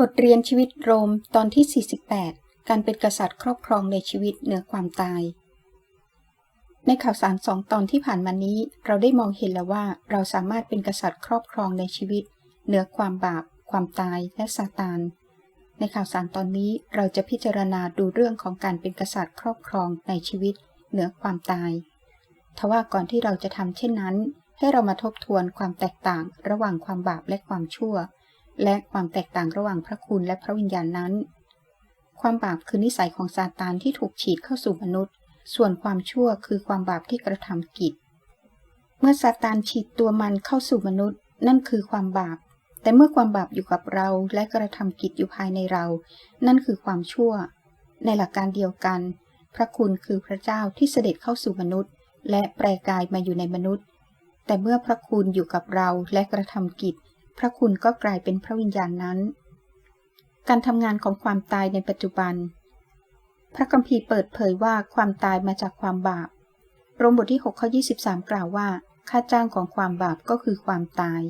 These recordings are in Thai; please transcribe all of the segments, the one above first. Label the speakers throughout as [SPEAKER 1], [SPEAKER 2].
[SPEAKER 1] บทเรียนชีวิตโรมตอนที่ 48 การเป็นกษัตริย์ครอบครองในชีวิตเหนือความตาย ในข่าวสารสองตอนที่ผ่านมานี้ เราได้มองเห็นแล้วว่าเราสามารถเป็นกษัตริย์ครอบครองในชีวิต เหนือความบาป ความตายและซาตาน ในข่าวสารตอนนี้เราจะพิจารณาดูเรื่องของการเป็นกษัตริย์ครอบครองในชีวิต เหนือความตายทว่าก่อนที่เราจะทำเช่นนั้น ให้เรามาทบทวนความแตกต่างระหว่างความบาปและความชั่ว และความแตกต่างระหว่างพระคุณและพระวิญญาณนั้น ความบาปคือนิสัยของซาตานที่ถูกฉีดเข้าสู่มนุษย์ ส่วนความชั่วคือความบาปที่กระทำกิจ เมื่อซาตานฉีดตัวมันเข้าสู่มนุษย์ นั่นคือความบาป แต่เมื่อความบาปอยู่กับเราและกระทำกิจอยู่ภายในเรา นั่นคือความชั่ว ในหลักการเดียวกัน พระคุณคือพระเจ้าที่เสด็จเข้าสู่มนุษย์ และแปลกายมาอยู่ในมนุษย์ แต่เมื่อพระคุณอยู่กับเราและกระทำกิจ พระคุณก็กลายเป็นพระวิญญาณนั้น การทำงานของความตายในปัจจุบัน พระคัมภีร์เปิดเผยว่าความตายมาจากความบาป โรมบทที่6ข้อ23 กล่าวว่า ค่าจ้างของความบาปก็คือความตาย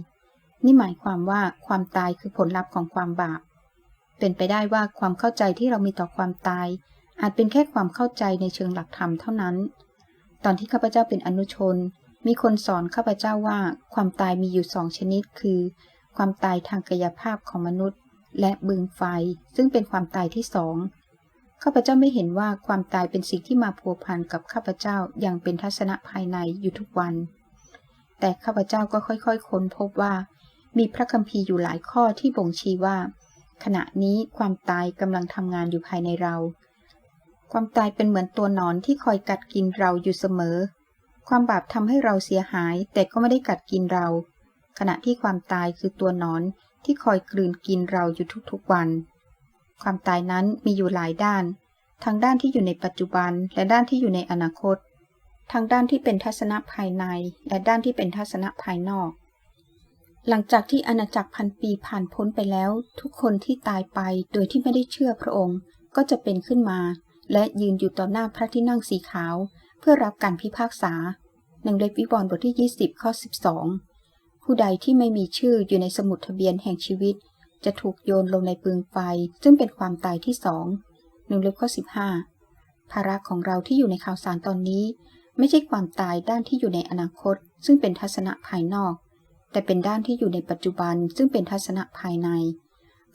[SPEAKER 1] นี่หมายความว่าความตายคือผลลัพธ์ของความบาป เป็นไปได้ว่าความเข้าใจที่เรามีต่อความตาย อาจเป็นแค่ความเข้าใจในเชิงหลักธรรมเท่านั้น ตอนที่ข้าพเจ้าเป็นอนุชน มีคนสอนข้าพเจ้าว่าความตายมีอยู่สองชนิดคือ ความตายทางกายภาพของมนุษย์ และบึงไฟ ซึ่งเป็นความตายที่สองข้าพเจ้าไม่เห็นว่าความตายเป็นสิ่งที่มาพัวพันกับข้าพเจ้าอย่างเป็นทัศนะภายในอยู่ทุกวัน แต่ข้าพเจ้าก็ค่อยๆค้นพบว่า มีพระคัมภีร์อยู่หลายข้อที่บ่งชี้ว่า ขณะนี้ความตายกำลังทำงานอยู่ภายในเรา ความตายเป็นเหมือนตัวหนอนที่คอยกัดกินเราอยู่เสมอ ความบาปทำให้เราเสียหายแต่ก็ไม่ได้กัดกินเรา ขณะที่ความตายคือตัวนอนที่คอยกลืนกินเราอยู่ทุกๆวัน ความตายนั้นมีอยู่หลายด้าน ทั้งด้านที่อยู่ในปัจจุบันและด้านที่อยู่ในอนาคต ทั้งด้านที่เป็นทัศนะภายใน และด้านที่เป็นทัศนะภายนอก หลังจากที่อาณาจักรพันปีผ่านพ้นไปแล้ว ทุกคนที่ตายไปโดยที่ไม่ได้เชื่อพระองค์ ก็จะเป็นขึ้นมา และยืนอยู่ต่อหน้าพระที่นั่งสีขาว เพื่อรับการพิพากษาหนังเล็บวิบรณ์บทที่ 20 ข้อ 12 ผู้ใดที่ไม่มีชื่ออยู่ในสมุดทะเบียนแห่งชีวิต จะถูกโยนลงในปืนไฟ ซึ่งเป็นความตายที่สองหนึ่งเล็บข้อ15ภาระของเราที่อยู่ในข่าวสารตอนนี้ ไม่ใช่ความตายด้านที่อยู่ในอนาคต ซึ่งเป็นทัศนะภายนอก แต่เป็นด้านที่อยู่ในปัจจุบัน ซึ่งเป็นทัศนะภายใน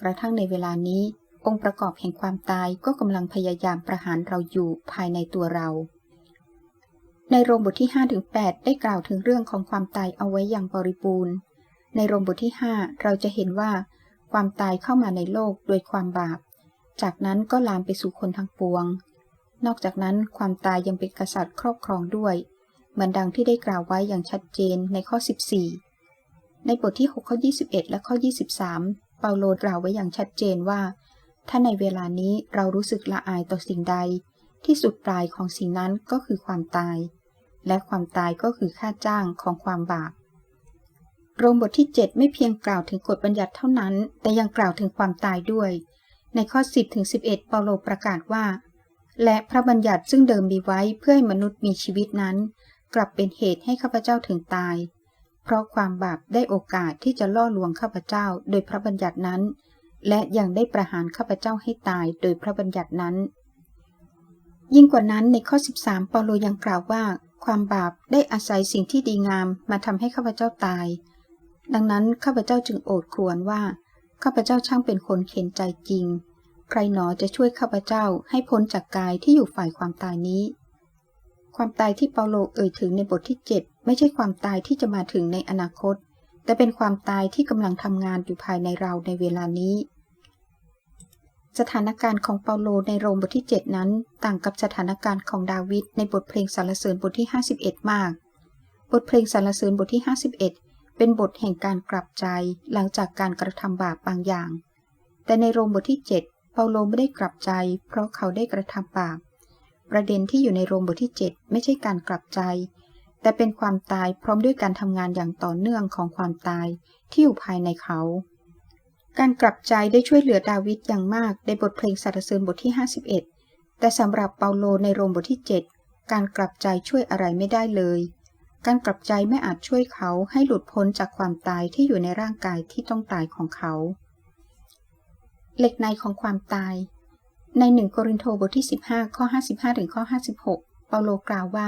[SPEAKER 1] กระทั่งในเวลานี้ องค์ประกอบแห่งความตายก็กำลังพยายามประหารเราอยู่ภายในตัวเรา ในโรมบทที่5-8ได้กล่าวถึงเรื่องของความตายเอาไว้อย่างบริบูรณ์ ในโรมบทที่ 5 เราจะเห็นว่า ความตายเข้ามาในโลกโดยความบาป จากนั้นก็ลามไปสู่คนทั้งปวง นอกจากนั้นความตายยังเป็นกษัตริย์ครอบครองด้วย เหมือนดังที่ได้กล่าวไว้อย่างชัดเจนในข้อ 14 ในบทที่6ข้อ21 และข้อ 23 เปาโลกล่าวไว้อย่างชัดเจนว่า ถ้าในเวลานี้เรารู้สึกละอายต่อสิ่งใด ที่สุดปลายของสิ่งนั้นก็คือความตาย และความตายก็คือค่าจ้างของความบาปโรมบทที่ 7 ไม่เพียงกล่าวถึงกฎบัญญัติเท่านั้น แต่ยังกล่าวถึงความตายด้วย ในข้อ 10ถึง11 เปาโลประกาศว่า และพระบัญญัติซึ่งเดิมมีไว้เพื่อให้มนุษย์มีชีวิตนั้น กลับเป็นเหตุให้ข้าพเจ้าถึงตาย เพราะความบาปได้โอกาสที่จะล่อลวงข้าพเจ้าโดยพระบัญญัตินั้น และยังได้ประหารข้าพเจ้าให้ตายโดยพระบัญญัตินั้น ยิ่งกว่านั้นในข้อ 13 เปาโลยังกล่าวว่า ความบาปได้อาศัยสิ่งที่ดีงามมาทำให้ข้าพเจ้าตาย ดังนั้นข้าพเจ้าจึงโอดครวญว่าข้าพเจ้าช่างเป็นคนเข็นใจจริง ใครหนอจะช่วยข้าพเจ้าให้พ้นจากกายที่อยู่ฝ่ายความตายนี้ ความตายที่เปาโลเอ่ยถึงในบทที่ 7 ไม่ใช่ความตายที่จะมาถึงในอนาคต แต่เป็นความตายที่กำลังทำงานอยู่ภายในเราในเวลานี้ สถานการณ์ของเปาโลในโรมบทที่ 7 นั้น ต่างกับสถานการณ์ของดาวิดในบทเพลงสรรเสริญบทที่ 51 มาก บทเพลงสรรเสริญบทที่ 51 เป็นบทแห่งการกลับใจหลังจากการกระทำบาปบางอย่าง แต่ในโรมบทที่ 7 เปาโลไม่ได้กลับใจ เพราะเขาได้กระทำบาป ประเด็นที่อยู่ในโรมบทที่ 7 ไม่ใช่การกลับใจ แต่เป็นความตายพร้อมด้วยการทำงานอย่างต่อเนื่องของความตายที่อยู่ภายในเขา การกลับใจได้ช่วยเหลือดาวิดอย่างมากในบทเพลงสรรเสริญบทที่ 51 แต่สำหรับเปาโลในโรมบทที่ 7 การกลับใจช่วยอะไรไม่ได้เลย การกลับใจไม่อาจช่วยเขาให้หลุดพ้นจากความตายที่อยู่ในร่างกายที่ต้องตายของเขา เหล็กในของความตาย ในหนึ่งโครินโตบทที่ 15 ข้อ 55ถึงข้อ 56 เปาโลกล่าวว่า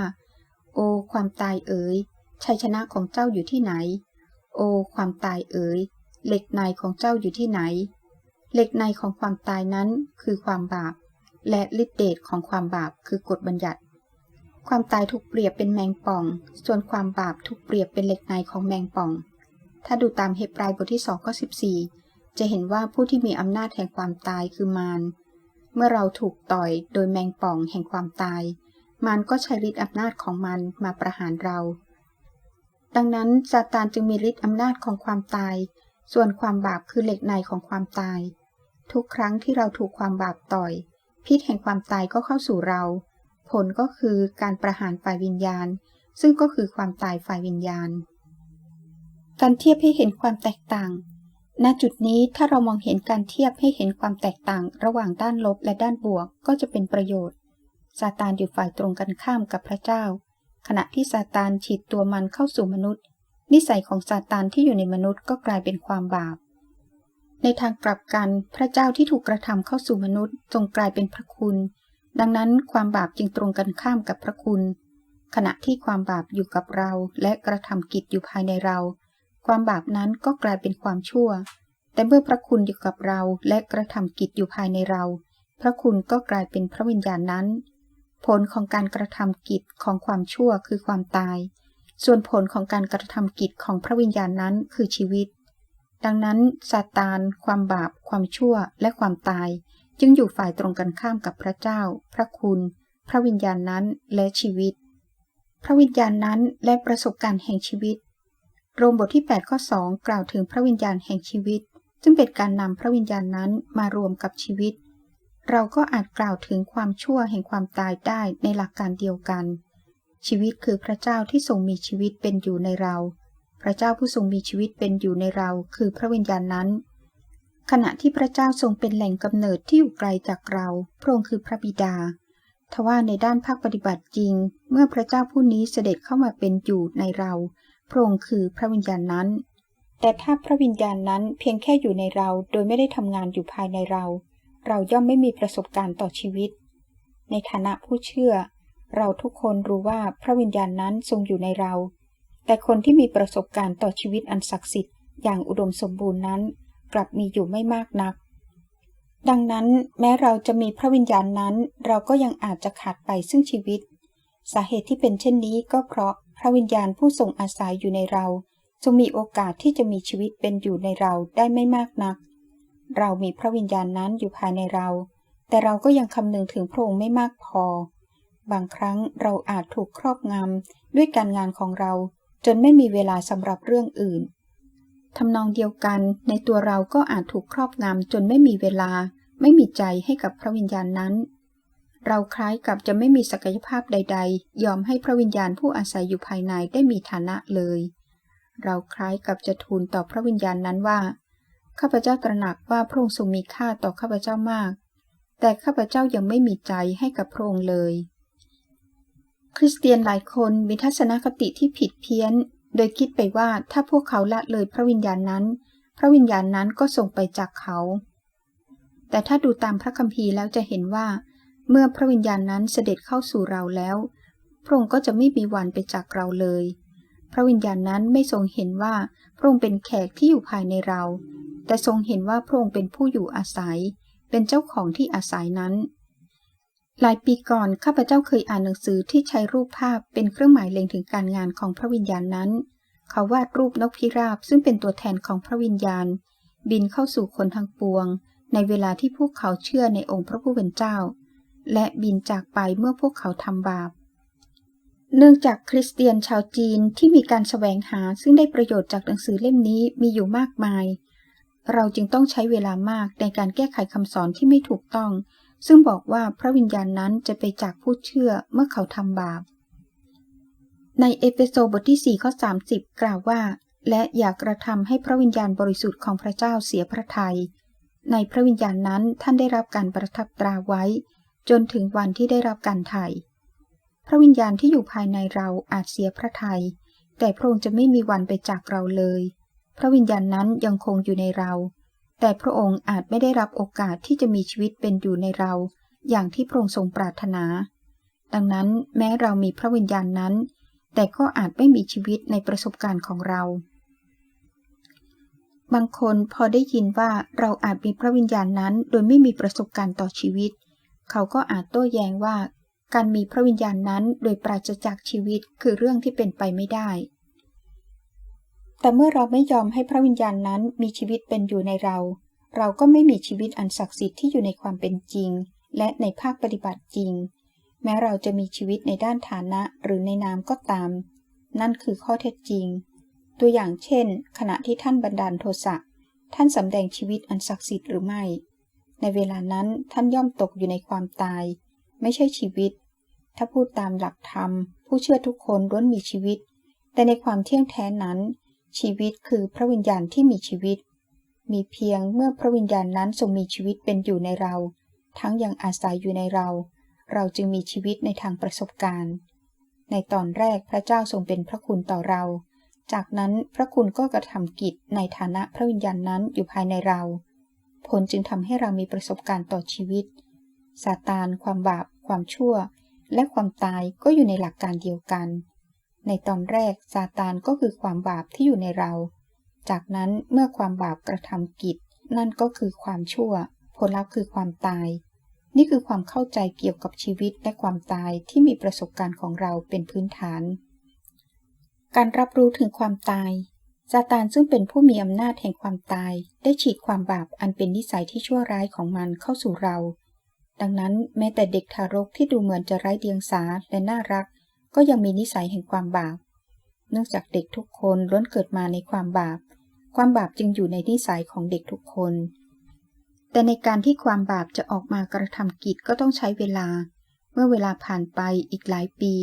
[SPEAKER 1] โอ ความตายเอ๋ยชัยชนะของเจ้าอยู่ที่ไหน โอ ความตายเอ๋ย เหล็กในของเจ้าอยู่ที่ไหน เหล็กในของความตายนั้นคือความบาป และฤทธิเดชของความบาปคือกฎบัญญัติ ความตายถูกเปรียบเป็นแมงป่อง ส่วนความบาปถูกเปรียบเป็นเหล็กในของแมงป่อง ถ้าดูตามเฮบรายบทที่2ข้อ14 จะเห็นว่าผู้ที่มีอำนาจแห่งความตายคือมารเมื่อเราถูกต่อยโดยแมงป่องแห่งความตายมารก็ใช้ฤทธิ์อำนาจของมันมาประหารเรา ดังนั้นซาตานจึงมีฤทธิ์อำนาจของความตาย ส่วนความบาปคือเหล็กในของความตาย ทุกครั้งที่เราถูกความบาปต่อย พิษแห่งความตายก็เข้าสู่เรา ผลก็คือการประหารฝ่ายวิญญาณ ซึ่งก็คือความตายฝ่ายวิญญาณ การเทียบให้เห็นความแตกต่าง ณ จุดนี้ถ้าเรามองเห็นการเทียบให้เห็นความแตกต่างระหว่างด้านลบและด้านบวกก็จะเป็นประโยชน์ ซาตานอยู่ฝ่ายตรงกันข้ามกับพระเจ้า ขณะที่ซาตานฉีดตัวมันเข้าสู่มนุษย์ นิสัยของซาตานที่อยู่ในมนุษย์ก็กลายเป็นความบาป ในทางกลับกันพระเจ้าที่ถูกกระทำเข้าสู่มนุษย์ทรงกลายเป็นพระคุณ ดังนั้นความบาปจึงตรงกันข้ามกับพระคุณ ขณะที่ความบาปอยู่กับเราและกระทำกิจอยู่ภายในเรา ความบาปนั้นก็กลายเป็นความชั่ว แต่เมื่อพระคุณอยู่กับเราและกระทำกิจอยู่ภายในเรา พระคุณก็กลายเป็นพระวิญญาณนั้น ผลของการกระทำกิจของความชั่วคือความตาย ส่วนผลของการกระทำกิจของพระวิญญาณนั้นคือชีวิต ดังนั้นซาตาน ความบาป ความชั่ว และความตาย จึงอยู่ฝ่ายตรงกันข้ามกับพระเจ้า พระคุณ พระวิญญาณนั้นและชีวิต พระวิญญาณนั้นและประสบการณ์แห่งชีวิต โรมบทที่ 8 ข้อ 2 กล่าวถึงพระวิญญาณแห่งชีวิต ซึ่งเป็นการนำพระวิญญาณนั้นมารวมกับชีวิต เราก็อาจกล่าวถึงความชั่วแห่งความตายได้ในหลักการเดียวกัน ชีวิตคือพระเจ้าที่ทรงมีชีวิตเป็นอยู่ในเรา พระเจ้าผู้ทรงมีชีวิตเป็นอยู่ในเรา คือพระวิญญาณนั้น ขณะที่พระเจ้าทรงเป็นแหล่งกำเนิดที่อยู่ไกลจากเรา พระองค์คือพระบิดา ทว่าในด้านภาคปฏิบัติจริง เมื่อพระเจ้าผู้นี้เสด็จเข้ามาเป็นอยู่ในเรา พระองค์คือพระวิญญาณนั้น แต่ถ้าพระวิญญาณนั้นเพียงแค่อยู่ในเรา โดยไม่ได้ทำงานอยู่ภายในเรา เราย่อมไม่มีประสบการณ์ต่อชีวิต ในฐานะผู้เชื่อ เราทุกคนรู้ว่าพระวิญญาณนั้นทรงอยู่ในเรา แต่คนที่มีประสบการณ์ต่อชีวิตอันศักดิ์สิทธิ์อย่างอุดมสมบูรณ์นั้น กลับมีอยู่ไม่มากนัก ดังนั้นแม้เราจะมีพระวิญญาณนั้น เราก็ยังอาจจะขาดไปซึ่งชีวิต สาเหตุที่เป็นเช่นนี้ก็เพราะพระวิญญาณผู้ทรงอาศัยอยู่ในเราทรงมีโอกาสที่จะมีชีวิตเป็นอยู่ในเราได้ไม่มากนัก เรามีพระวิญญาณนั้นอยู่ภายในเรา แต่เราก็ยังคำนึงถึงพระองค์ไม่มากพอ บางครั้งเราอาจถูกครอบงำด้วยการงานของเรา จนไม่มีเวลาสำหรับเรื่องอื่นทำนองเดียวกัน ในตัวเราก็อาจถูกครอบงำจนไม่มีเวลา ไม่มีใจให้กับพระวิญญาณนั้น เราคล้ายกับจะไม่มีศักยภาพใด ๆ ยอมให้พระวิญญาณผู้อาศัยอยู่ภายในได้มีฐานะเลย เราคล้ายกับจะทูลต่อพระวิญญาณนั้นว่า ข้าพเจ้าตระหนักว่าพระองค์ทรงมีค่าต่อข้าพเจ้ามาก แต่ข้าพเจ้ายังไม่มีใจให้กับพระองค์เลย คริสเตียนหลายคนมีทัศนคติที่ผิดเพี้ยน โดยคิดไปว่าถ้าพวกเขาละเลยพระวิญญาณนั้น พระวิญญาณนั้นก็ส่งไปจากเขา แต่ถ้าดูตามพระคัมภีร์แล้วจะเห็นว่า เมื่อพระวิญญาณนั้นเสด็จเข้าสู่เราแล้ว พระองค์ก็จะไม่มีวันไปจากเราเลย พระวิญญาณนั้นไม่ทรงเห็นว่าพระองค์เป็นแขกที่อยู่ภายในเรา แต่ทรงเห็นว่าพระองค์เป็นผู้อยู่อาศัย เป็นเจ้าของที่อาศัยนั้น หลายปีก่อนข้าพเจ้าเคยอ่านหนังสือที่ใช้รูปภาพเป็นเครื่องหมายเล็งถึงการงานของพระวิญญาณนั้น เขาวาดรูปนกพิราบซึ่งเป็นตัวแทนของพระวิญญาณ บินเข้าสู่คนทั้งปวง ในเวลาที่พวกเขาเชื่อในองค์พระผู้เป็นเจ้า และบินจากไปเมื่อพวกเขาทำบาป เนื่องจากคริสเตียนชาวจีนที่มีการแสวงหาซึ่งได้ประโยชน์จากหนังสือเล่มนี้มีอยู่มากมาย เราจึงต้องใช้เวลามากในการแก้ไขคำสอนที่ไม่ถูกต้อง ซึ่งบอกว่าพระวิญญาณนั้นจะไปจากผู้เชื่อเมื่อเขาทำบาป ในเอเฟโซบทที่ 4 ข้อ 30 กล่าวว่า และอย่ากระทำให้พระวิญญาณบริสุทธิ์ของพระเจ้าเสียพระทยัย ในพระวิญญาณนั้นท่านได้รับการประทับตราไว้ จนถึงวันที่ได้รับการไถ่พระวิญญาณที่อยู่ภายในเราอาจเสียพระทยัย แต่พระองค์จะไม่มีวันไปจากเราเลย พระวิญญาณนั้นยังคงอยู่ในเรา แต่พระองค์อาจไม่ได้รับโอกาสที่จะมีชีวิตเป็นอยู่ในเรา อย่างที่พระองค์ทรงปรารถนา ดังนั้นแม้เรามีพระวิญญาณนั้น แต่ก็อาจไม่มีชีวิตในประสบการณ์ของเรา บางคนพอได้ยินว่าเราอาจมีพระวิญญาณนั้นโดยไม่มีประสบการณ์ต่อชีวิต เขาก็อาจโต้แย้งว่า การมีพระวิญญาณนั้นโดยปราศจากชีวิตคือเรื่องที่เป็นไปไม่ได้ แต่เมื่อเราไม่ยอมให้พระวิญญาณนั้นมีชีวิตเป็นอยู่ในเรา เราก็ไม่มีชีวิตอันศักดิ์สิทธิ์ที่อยู่ในความเป็นจริง และในภาคปฏิบัติจริง แม้เราจะมีชีวิตในด้านฐานะหรือในนามก็ตาม นั่นคือข้อเท็จจริง ตัวอย่างเช่น ขณะที่ท่านบันดาลโทสะท่านสำแดงชีวิตอันศักดิ์สิทธิ์หรือไม่ ในเวลานั้นท่านย่อมตกอยู่ในความตาย ไม่ใช่ชีวิต ถ้าพูดตามหลักธรรม ผู้เชื่อทุกคนล้วนมีชีวิต แต่ในความเที่ยงแท้นั้น ชีวิตคือพระวิญญาณที่มีชีวิต มีเพียงเมื่อพระวิญญาณนั้นทรงมีชีวิตเป็นอยู่ในเรา ทั้งยังอาศัยอยู่ในเรา เราจึงมีชีวิตในทางประสบการณ์ ในตอนแรกพระเจ้าทรงเป็นพระคุณต่อเรา จากนั้นพระคุณก็กระทำกิจในฐานะพระวิญญาณนั้นอยู่ภายในเรา ผลจึงทำให้เรามีประสบการณ์ต่อชีวิตซาตานความบาป ความชั่ว และความตายก็อยู่ในหลักการเดียวกัน ในตอนแรกซาตานก็คือความบาปที่อยู่ในเรา จากนั้นเมื่อความบาปกระทำกิจ นั่นก็คือความชั่ว ผลลัพธ์คือความตาย นี่คือความเข้าใจเกี่ยวกับชีวิตและความตายที่มีประสบการณ์ของเราเป็นพื้นฐาน การรับรู้ถึงความตายซาตานซึ่งเป็นผู้มีอำนาจแห่งความตาย ได้ฉีดความบาปอันเป็นนิสัยที่ชั่วร้ายของมันเข้าสู่เรา ดังนั้นแม้แต่เด็กทารกที่ดูเหมือนจะไร้เดียงสาและน่ารัก ก็ยังมีนิสัยแห่งความบาป เนื่องจากเด็กทุกคนล้วนเกิดมาในความบาป ความบาปจึงอยู่ในนิสัยของเด็กทุกคน แต่ในการที่ความบาปจะออกมากระทำกิจก็ต้องใช้เวลา เมื่อเวลาผ่านไปอีกหลายปี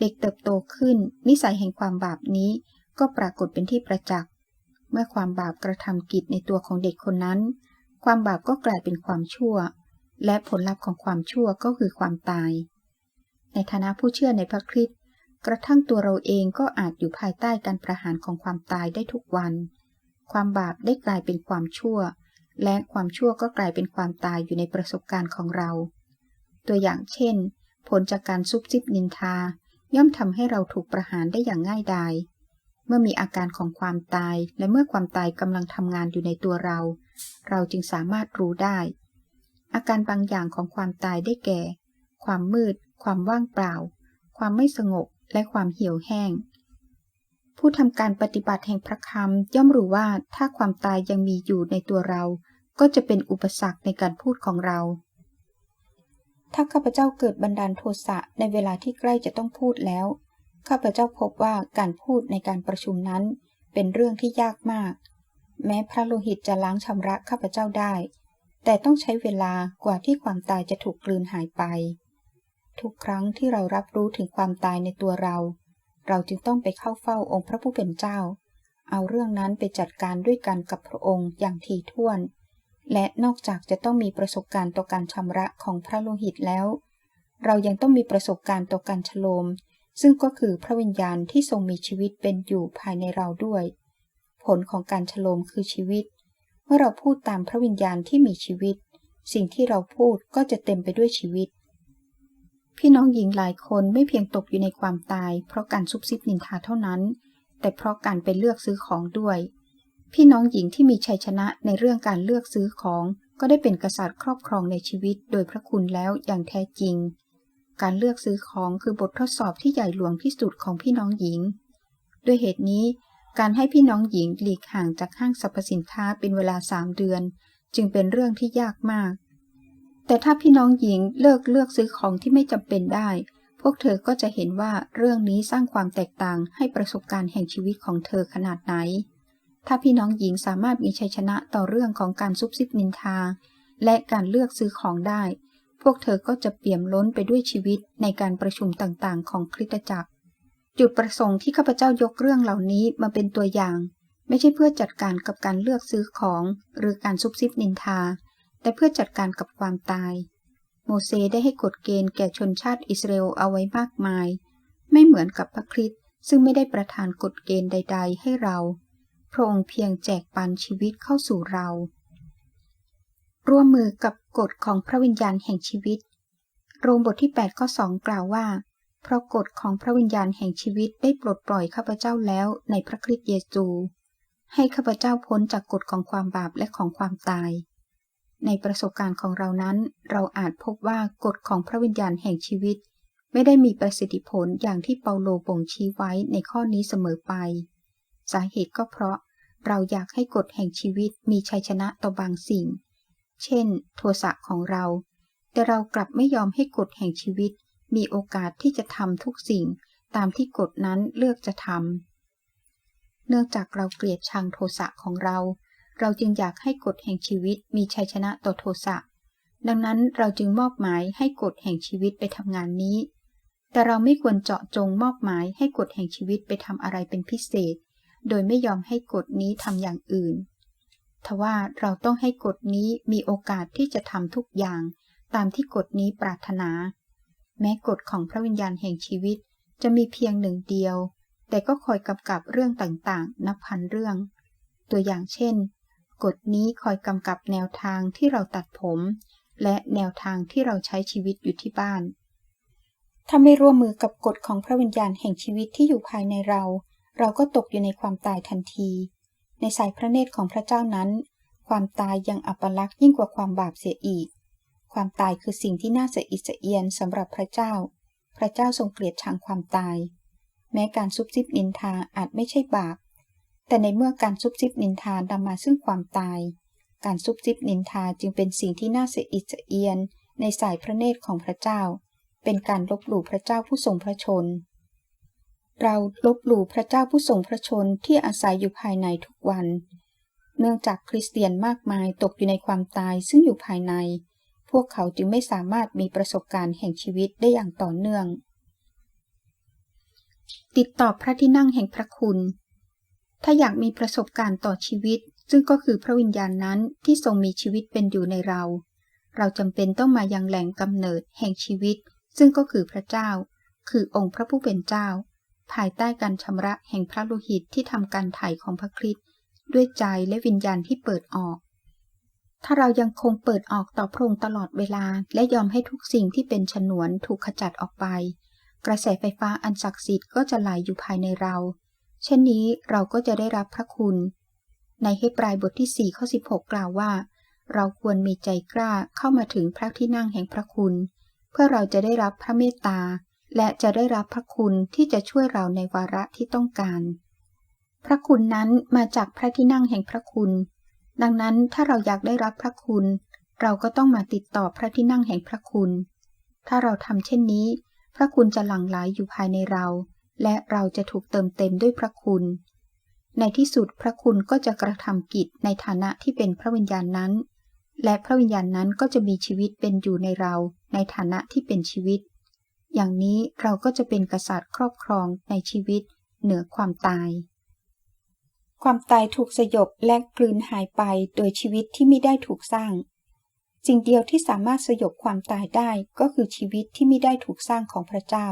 [SPEAKER 1] เด็กเติบโตขึ้น นิสัยแห่งความบาปนี้ก็ปรากฏเป็นที่ประจักษ์ เมื่อความบาปกระทำกิจในตัวของเด็กคนนั้น ความบาปก็กลายเป็นความชั่ว และผลลัพธ์ของความชั่วก็คือความตาย ในฐานะผู้เชื่อในพระคริสต์กระทั่งตัวเราเองก็อาจอยู่ภายใต้การประหารของความตายได้ทุกวัน ความบาปได้กลายเป็นความชั่ว และความชั่วก็กลายเป็นความตายอยู่ในประสบการณ์ของเรา ตัวอย่างเช่น ผลจากการซุบซิบนินทา ย่อมทำให้เราถูกประหารได้อย่างง่ายดาย เมื่อมีอาการของความตายและเมื่อความตายกำลังทำงานอยู่ในตัวเรา เราจึงสามารถรู้ได้ อาการบางอย่างของความตายได้แก่ ความมืด ความว่างเปล่า ความไม่สงบ และความเหี่ยวแห้ง ผู้ทำการปฏิบัติแห่งพระคำย่อมรู้ว่าถ้าความตายยังมีอยู่ในตัวเรา ก็จะเป็นอุปสรรคในการพูดของเรา ถ้าข้าพเจ้าเกิดบันดาลโทสะในเวลาที่ใกล้จะต้องพูดแล้ว ข้าพเจ้าพบว่าการพูดในการประชุมนั้น เป็นเรื่องที่ยากมาก แม้พระโลหิตจะล้างชำระข้าพเจ้าได้แต่ต้องใช้เวลากว่าที่ความตายจะถูกกลืนหายไป ทุกครั้งที่เรารับรู้ถึงความตายในตัวเรา เราจึงต้องไปเข้าเฝ้าองค์พระผู้เป็นเจ้า เอาเรื่องนั้นไปจัดการด้วยกันกับพระองค์อย่างถี่ถ้วน และนอกจากจะต้องมีประสบการณ์ต่อการชำระของพระโลหิตแล้ว เรายังต้องมีประสบการณ์ต่อการฉโลม ซึ่งก็คือพระวิญญาณที่ทรงมีชีวิตเป็นอยู่ภายในเราด้วย ผลของการฉโลมคือชีวิต เมื่อเราพูดตามพระวิญญาณที่มีชีวิต สิ่งที่เราพูดก็จะเต็มไปด้วยชีวิต พี่น้องหญิงหลายคนไม่เพียงตกอยู่ในความตาย เพราะการซุบซิบนินทาเท่านั้น แต่เพราะการไปเลือกซื้อของด้วย พี่น้องหญิงที่มีชัยชนะในเรื่องการเลือกซื้อของ ก็ได้เป็นกษัตริย์ครอบครองในชีวิต โดยพระคุณแล้วอย่างแท้จริง การเลือกซื้อของคือบททดสอบที่ใหญ่หลวงที่สุดของพี่น้องหญิง ด้วยเหตุนี้การให้พี่น้องหญิงหลีกห่างจากห้างสรรพสินค้าเป็นเวลาสามเดือน จึงเป็นเรื่องที่ยากมาก แต่ถ้าพี่น้องหญิงเลิกเลือกซื้อของที่ไม่จำเป็นได้ พวกเธอก็จะเห็นว่าเรื่องนี้สร้างความแตกต่างให้ประสบการณ์แห่งชีวิตของเธอขนาดไหน ถ้าพี่น้องหญิงสามารถมีชัยชนะต่อเรื่องของการซุบซิบนินทา และการเลือกซื้อของได้ พวกเธอก็จะเปี่ยมล้นไปด้วยชีวิตในการประชุมต่างๆ ของคริสตจักร จุดประสงค์ที่ข้าพเจ้ายกเรื่องเหล่านี้มาเป็นตัวอย่าง ไม่ใช่เพื่อจัดการกับการเลือกซื้อของ หรือการซุบซิบนินทา แต่เพื่อจัดการกับความตาย โมเสสได้ให้กฎเกณฑ์แก่ชนชาติอิสราเอลเอาไว้มากมาย ไม่เหมือนกับพระคริสต์ซึ่งไม่ได้ประทานกฎเกณฑ์ใด ๆ ให้เรา พระองค์เพียงแจกปันชีวิตเข้าสู่เรา ร่วมมือกับกฎของพระวิญญาณแห่งชีวิต โรมบทที่8ข้อ2กล่าวว่า เพราะกฎของพระวิญญาณแห่งชีวิตได้ปลดปล่อยข้าพเจ้าแล้วในพระคริสต์เยซู ให้ข้าพเจ้าพ้นจากกฎของความบาปและของความตาย ในประสบการณ์ของเรานั้น เราอาจพบว่ากฎของพระวิญญาณแห่งชีวิต ไม่ได้มีประสิทธิผลอย่างที่เปาโลบ่งชี้ไว้ในข้อนี้เสมอไป สาเหตุก็เพราะเราอยากให้กฎแห่งชีวิตมีชัยชนะต่อบางสิ่ง เช่น โทสะของเรา แต่เรากลับไม่ยอมให้กฎแห่งชีวิต มีโอกาสที่จะทำทุกสิ่ง ตามที่กฎนั้นเลือกจะทำเนื่องจากเราเกลียดชังโทสะของเรา เราจึงอยากให้กฎแห่งชีวิตมีชัยชนะต่อโทสะ ดังนั้นเราจึงมอบหมายให้กฎแห่งชีวิตไปทำงานนี้ แต่เราไม่ควรเจาะจงมอบหมายให้กฎแห่งชีวิตไปทำอะไรเป็นพิเศษ โดยไม่ยอมให้กฎนี้ทำอย่างอื่น ทว่าเราต้องให้กฎนี้มีโอกาสที่จะทำทุกอย่าง ตามที่กฎนี้ปรารถนา แม้กฎของพระวิญญาณแห่งชีวิตจะมีเพียงหนึ่งเดียว แต่ก็คอยกำกับเรื่องต่างๆ นับพันเรื่อง ตัวอย่างเช่น กฎนี้คอยกำกับแนวทางที่เราตัดผม และแนวทางที่เราใช้ชีวิตอยู่ที่บ้าน ถ้าไม่ร่วมมือกับกฎของพระวิญญาณแห่งชีวิตที่อยู่ภายในเรา เราก็ตกอยู่ในความตายทันที ในสายพระเนตรของพระเจ้านั้น ความตายยังอัปลักษณ์ยิ่งกว่าความบาปเสียอีก ความตายคือสิ่งที่น่าเสียอิสเอียนสำหรับพระเจ้า พระเจ้าทรงเกลียดชังความตาย แม้การซุบซิบนินทาอาจไม่ใช่บาป แต่ในเมื่อการซุบซิบนินทานำมาซึ่งความตาย การซุบซิบนินทาจึงเป็นสิ่งที่น่าเสียอิสเอียน ในสายพระเนตรของพระเจ้า เป็นการลบหลู่พระเจ้าผู้ทรงพระชน เราลบหลู่พระเจ้าผู้ทรงพระชนที่อาศัยอยู่ภายในทุกวัน เนื่องจากคริสเตียนมากมายตกอยู่ในความตายซึ่งอยู่ภายใน พวกเขาจึงไม่สามารถมีประสบการณ์แห่งชีวิตได้อย่างต่อเนื่อง ติดต่อพระที่นั่งแห่งพระคุณ ถ้าอยากมีประสบการณ์ต่อชีวิต ซึ่งก็คือพระวิญญาณนั้นที่ทรงมีชีวิตเป็นอยู่ในเรา เราจำเป็นต้องมายังแหล่งกำเนิดแห่งชีวิต ซึ่งก็คือพระเจ้า คือองค์พระผู้เป็นเจ้า ภายใต้การชำระแห่งพระโลหิตที่ทำการไถ่ของพระคริสต์ด้วยใจและวิญญาณที่เปิดออก ถ้าเรายังคงเปิดออกต่อพระองค์ตลอดเวลา และยอมให้ทุกสิ่งที่เป็นฉนวนถูกขจัดออกไป กระแสไฟฟ้าอันศักดิ์สิทธิ์ก็จะไหลอยู่ภายในเรา เช่นนี้เราก็จะได้รับพระคุณ ในเฮบรายบทที่ 4 ข้อ 16 กล่าวว่า เราควรมีใจกล้าเข้ามาถึงพระที่นั่งแห่งพระคุณ เพื่อเราจะได้รับพระเมตตา และจะได้รับพระคุณที่จะช่วยเราในวาระที่ต้องการ พระคุณนั้นมาจากพระที่นั่งแห่งพระคุณ ดังนั้นถ้าเราอยากได้รับพระคุณ เราก็ต้องมาติดต่อพระที่นั่งแห่งพระคุณ ถ้าเราทำเช่นนี้ พระคุณจะหลั่งไหลอยู่ภายในเรา และเราจะถูกเติมเต็มด้วยพระคุณ ในที่สุดพระคุณก็จะกระทำกิจในฐานะที่เป็นพระวิญญาณนั้น และพระวิญญาณนั้นก็จะมีชีวิตเป็นอยู่ในเราในฐานะที่เป็นชีวิต อย่างนี้เราก็จะเป็นกษัตริย์ครอบครองในชีวิตเหนือความตาย ความตายถูกสยบและกลืนหายไปโดยชีวิตที่ไม่ได้ถูกสร้างสิ่งเดียวที่สามารถสยบความตายได้ก็คือชีวิตที่ไม่ได้ถูกสร้างของพระเจ้า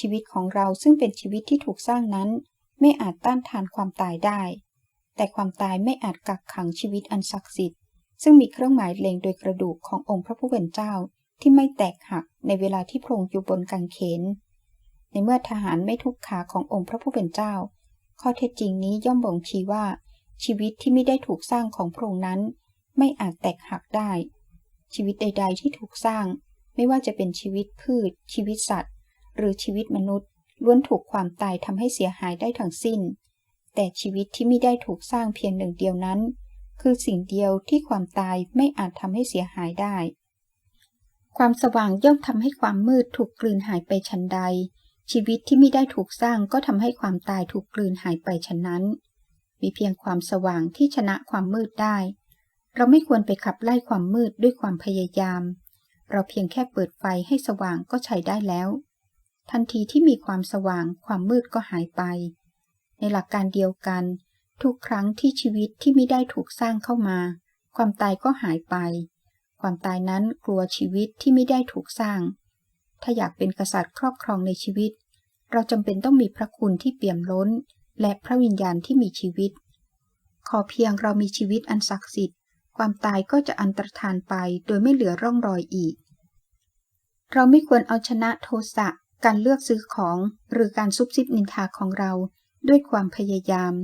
[SPEAKER 1] ชีวิตของเราซึ่งเป็นชีวิตที่ถูกสร้างนั้น ไม่อาจต้านทานความตายได้ แต่ความตายไม่อาจกักขังชีวิตอันศักดิ์สิทธิ์ ซึ่งมีเครื่องหมายเล็งโดยกระดูกขององค์พระผู้เป็นเจ้าที่ไม่แตกหักในเวลาที่พระองค์อยู่บนกางเขน ในเมื่อทหารไม่ทุกขาขององค์พระผู้เป็นเจ้า ข้อเท็จจริงนี้ย่อมบ่งชี้ว่า ชีวิตที่ไม่ได้ถูกสร้างของพระองค์นั้น ไม่อาจแตกหักได้ ชีวิตใด ๆ ที่ถูกสร้าง ไม่ว่าจะเป็นชีวิตพืช ชีวิตสัตว์ หรือชีวิตมนุษย์ล้วนถูกความตายทำให้เสียหายได้ทั้งสิ้น แต่ชีวิตที่ไม่ได้ถูกสร้างเพียงหนึ่งเดียวนั้น คือสิ่งเดียวที่ความตายไม่อาจทำให้เสียหายได้ ความสว่างย่อมทำให้ความมืดถูกกลืนหายไปชันใด ชีวิตที่ไม่ได้ถูกสร้างก็ทำให้ความตายถูกกลืนหายไปฉันนั้น มีเพียงความสว่างที่ชนะความมืดได้ เราไม่ควรไปขับไล่ความมืดด้วยความพยายาม เราเพียงแค่เปิดไฟให้สว่างก็ใช้ได้แล้ว ทันทีที่มีความสว่างความมืดก็หายไป ในหลักการเดียวกัน ทุกครั้งที่ชีวิตที่ไม่ได้ถูกสร้างเข้ามา ความตายก็หายไป ความตายนั้นกลัวชีวิตที่ไม่ได้ถูกสร้าง ถ้าอยากเป็นกษัตริย์ครอบครองในชีวิต เราจำเป็นต้องมีพระคุณที่เปี่ยมล้น และพระวิญญาณที่มีชีวิต ขอเพียงเรามีชีวิตอันศักดิ์สิทธิ์ ความตายก็จะอันตรธานไปโดยไม่เหลือร่องรอยอีก เราไม่ควรเอาชนะโทสะ การเลือกซื้อของหรือการซุบซิบนินทาของเราด้วยความพยายาม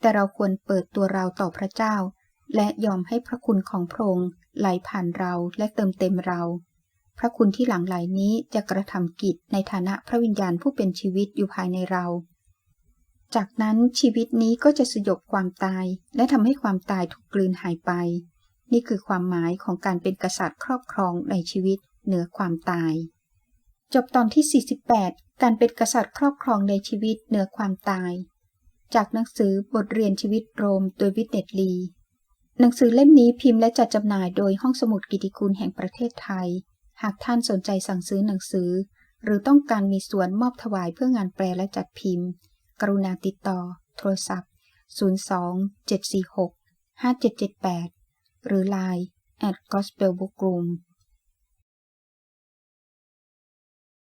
[SPEAKER 1] แต่เราควรเปิดตัวเราต่อพระเจ้า และยอมให้พระคุณของพระองค์ไหลผ่านเราและเติมเต็มเรา พระคุณที่หลังไหลนี้จะกระทำกิจในฐานะพระวิญญาณผู้เป็นชีวิตอยู่ภายในเรา จากนั้นชีวิตนี้ก็จะสยบความตาย และทำให้ความตายถูกกลืนหายไป นี่คือความหมายของการเป็นกษัตริย์ครอบครองในชีวิตเหนือความตาย จบตอนที่ 48 การเป็นกษัตริย์ครอบครองในชีวิตเหนือความตาย จากหนังสือบทเรียนชีวิตโรม โดยวิทเนตลี หนังสือเล่มนี้พิมพ์และจัดจำหน่ายโดยห้องสมุดกิติคุณแห่งประเทศไทย หากท่านสนใจสั่งซื้อหนังสือ หรือต้องการมีส่วนมอบถวายเพื่องานแปลและจัดพิมพ์ กรุณาติดต่อ โทรศัพท์ 02 746 5778 หรือ Line at gospel book room